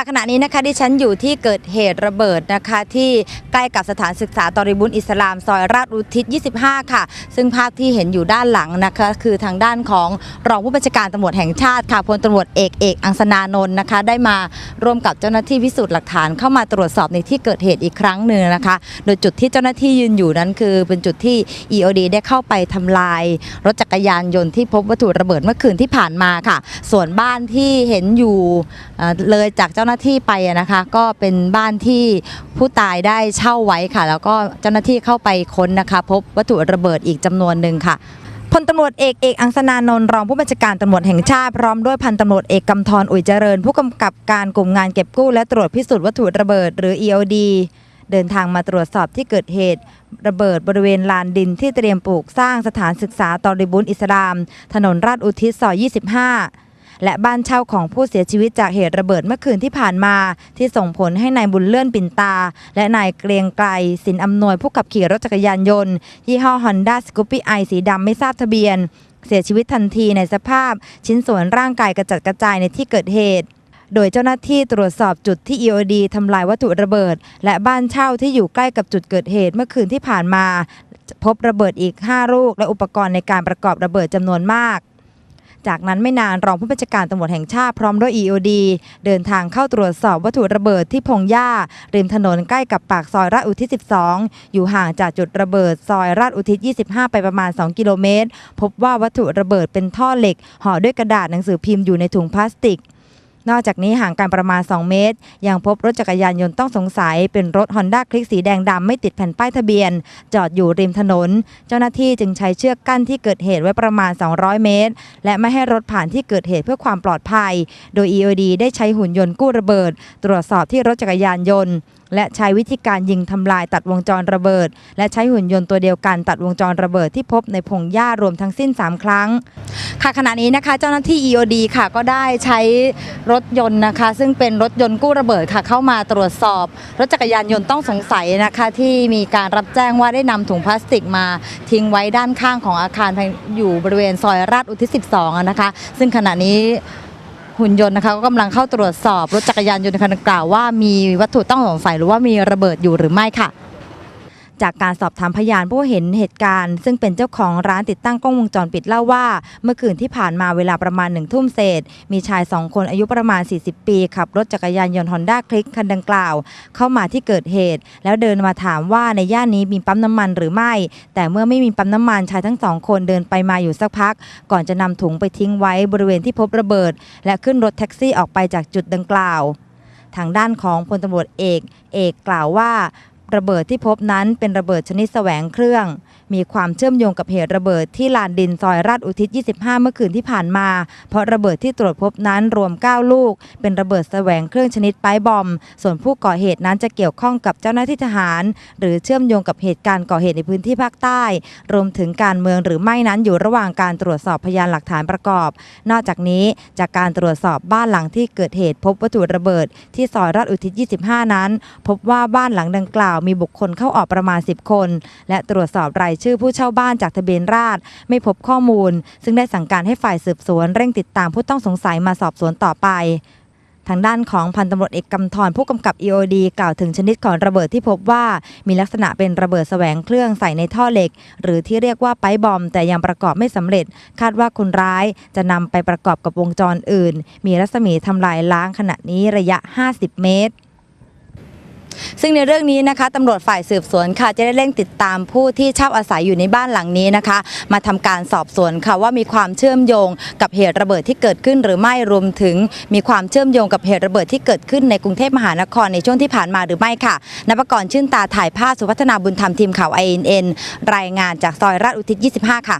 ค่ะขณะนี้นะคะดิฉันอยู่ที่เกิดเหตุระเบิดนะคะ ที่ใกล้กับสถานศึกษาตอริบุนอิสลามซอยราชอุทิศ 25 ค่ะ ซึ่งภาพที่เห็นอยู่ด้านหลังนะคะ คือทางด้านของรองผู้บัญชาการตำรวจแห่งชาติค่ะพลตำรวจเอกเอกอังสนานนท์นะคะ ได้มาร่วมกับเจ้าหน้าที่พิสูจน์หลักฐานเข้ามาตรวจสอบในที่เกิดเหตุอีกครั้งหนึ่งนะคะ โดยจุดที่เจ้าหน้าที่ยืนอยู่นั้นคือ เป็นจุดที่ EOD ได้เข้าไปทำลาย รถจักรยานยนต์ที่พบวัตถุระเบิดเมื่อคืนที่ผ่านมาค่ะ ส่วนบ้านที่เห็นอยู่เลยจากเจ้าหน้าที่ไปนะคะ ก็เป็นบ้านที่ผู้ตายได้เช่าไว้ค่ะ แล้วก็เจ้าหน้าที่เข้าไปค้นนะคะ พบวัตถุระเบิดอีกจำนวนหนึ่งค่ะพลตำรวจเอกเอกอังสนานนท์รองผู้บัญชาการตำรวจแห่งชาติพร้อมด้วยพันตำรวจเอกกำธรอุยเจริญ ผู้กำกับการกลุ่มงานเก็บกู้และตรวจพิสูจน์วัตถุระเบิดหรือ EOD เดินทางมาตรวจสอบที่เกิดเหตุระเบิดบริเวณลานดินที่เตรียมปลูกสร้างสถานศึกษาตอริบุนอิสลาม ถนนราชอุทิศซอย 25 และบ้านเช่าของผู้เสียชีวิตจากเหตุระเบิดเมื่อคืนที่ผ่านมา ที่ส่งผลให้นายบุญเลื่อนปิ่นตา และนายเกรียงไกรสินอำนวยผู้ขับขี่รถจักรยานยนต์ยี่ห้อ Honda Scoopy i สีดำไม่ทราบทะเบียน เสียชีวิตทันทีในสภาพ ชิ้นส่วนร่างกายกระจัดกระจายในที่เกิดเหตุโดยเจ้าหน้าที่ตรวจสอบจุดที่ EOD ทำลายวัตถุระเบิด และบ้านเช่าที่อยู่ใกล้กับจุดเกิดเหตุเมื่อคืนที่ผ่านมา พบระเบิดอีก 5 ลูก และอุปกรณ์ในการประกอบระเบิดจำนวนมาก จากนั้นไม่นานรองผู้บัญชาการตำรวจแห่งชาติพร้อมด้วย EOD เดินทางเข้าตรวจสอบวัตถุระเบิดที่พงหญ้า ริมถนนใกล้กับปากซอยราชอุทิศ 12 อยู่ห่างจากจุดระเบิดซอยราชอุทิศ 25 ไปประมาณ 2 กิโลเมตร พบว่าวัตถุระเบิดเป็นท่อเหล็กห่อด้วยกระดาษหนังสือพิมพ์อยู่ในถุงพลาสติก นอกจากนี้ห่างกันประมาณ 2 เมตร ยังพบรถจักรยานยนต์ต้องสงสัย เป็นรถ Honda คลิกสีแดงดำไม่ติดแผ่นป้ายทะเบียน จอดอยู่ริมถนน เจ้าหน้าที่จึงใช้เชือกกั้นที่เกิดเหตุไว้ประมาณ 200 เมตร และไม่ให้รถผ่านที่เกิดเหตุเพื่อความปลอดภัย โดย EOD ได้ใช้หุ่นยนต์กู้ระเบิด ตรวจสอบที่รถจักรยานยนต์ และใช้วิธีการยิงทำลายตัดวงจรระเบิด และใช้หุ่นยนต์ตัวเดียวกันตัดวงจรระเบิดที่พบในพงหญ้ารวมทั้งสิ้น 3 ครั้ง ค่ะขณะนี้นะคะ เจ้าหน้าที่ EOD ค่ะก็ได้ใช้รถยนต์นะคะ ซึ่งเป็นรถยนต์กู้ระเบิดค่ะเข้ามาตรวจสอบ รถจักรยานยนต์ต้องสงสัยนะคะที่มีการรับแจ้งว่าได้นำถุงพลาสติกมา ทิ้งไว้ด้านข้างของอาคารอยู่บริเวณซอยราชอุทิศ 12 นะคะ ซึ่งขณะนี้ หุ่นยนต์นะคะก็กำลังเข้าตรวจสอบรถจักรยานยนต์คันดังกล่าวว่ามีวัตถุต้องสงสัยหรือว่ามีระเบิดอยู่หรือไม่ค่ะ จากการสอบถามพยานผู้เห็นเหตุการณ์ ซึ่งเป็นเจ้าของร้านติดตั้งกล้องวงจรปิดเล่าว่า เมื่อคืนที่ผ่านมาเวลาประมาณหนึ่งทุ่มเศษ มีชายสองคนอายุประมาณ 40 ปี ขับรถจักรยานยนต์ฮอนด้าคลิกคันดังกล่าว เข้ามาที่เกิดเหตุ แล้วเดินมาถามว่าในย่านนี้มีปั๊มน้ำมันหรือไม่ แต่เมื่อไม่มีปั๊มน้ำมันชายทั้งสองคนเดินไปมาอยู่สักพัก ก่อนจะนำถุงไปทิ้งไว้บริเวณที่พบระเบิด และขึ้นรถแท็กซี่ออกไปจากจุดดังกล่าว ทางด้านของพลตำรวจเอก เอกกล่าวว่า ระเบิดที่พบนั้นเป็นระเบิดชนิดแสวงเครื่อง มีความเชื่อมโยงกับเหตุระเบิดที่ลานดินซอยราชอุทิศ 25 เมื่อคืนที่ผ่านมา เพราะระเบิดที่ตรวจพบนั้นรวม 9 ลูก เป็นระเบิดแสวงเครื่องชนิดไปบอม ส่วนผู้ก่อเหตุนั้นจะเกี่ยวข้องกับเจ้าหน้าที่ทหาร หรือเชื่อมโยงกับเหตุการณ์ก่อเหตุในพื้นที่ภาคใต้ รวมถึงการเมืองหรือไม่นั้นอยู่ระหว่างการตรวจสอบพยานหลักฐานประกอบ นอกจากนี้จากการตรวจสอบบ้านหลังที่เกิดเหตุพบวัตถุระเบิด ที่ซอยราชอุทิศ 25 นั้น พบว่าบ้านหลังดังกล่าวมีบุคคลเข้าออกประมาณ 10 คน และตรวจสอบรายชื่อผู้เช่าบ้านจากทะเบียนราษฎรไม่พบข้อมูล ซึ่งได้สั่งการให้ฝ่ายสืบสวน เร่งติดตามผู้ต้องสงสัยมาสอบสวนต่อไปทางด้านของพันตำรวจเอกกำธรผู้กำกับ EOD กล่าวถึงชนิดของระเบิดที่พบว่ามีลักษณะเป็นระเบิดแสวงเครื่องใส่ในท่อเหล็ก หรือที่เรียกว่าไปบอม แต่ยังประกอบไม่สำเร็จ คาดว่าคนร้ายจะนำไปประกอบกับวงจรอื่น มีรัศมีทำลายล้างขณะนี้ระยะ 50 เมตร ซึ่งในเรื่องนี้นะคะตำรวจฝ่ายสืบสวนค่ะจะได้เร่งติดตามผู้ที่เช่าอาศัยอยู่ในบ้านหลังนี้นะคะ มาทำการสอบสวนค่ะว่ามีความเชื่อมโยงกับเหตุระเบิดที่เกิดขึ้นหรือไม่รวมถึง มีความเชื่อมโยงกับเหตุระเบิดที่เกิดขึ้นในกรุงเทพมหานครในช่วงที่ผ่านมาหรือไม่ค่ะนภกรชื่นตาถ่ายภาพสุพัฒนาบุญธรรมทีมข่าว INN รายงานจากซอยราชอุทิศ 25 ค่ะ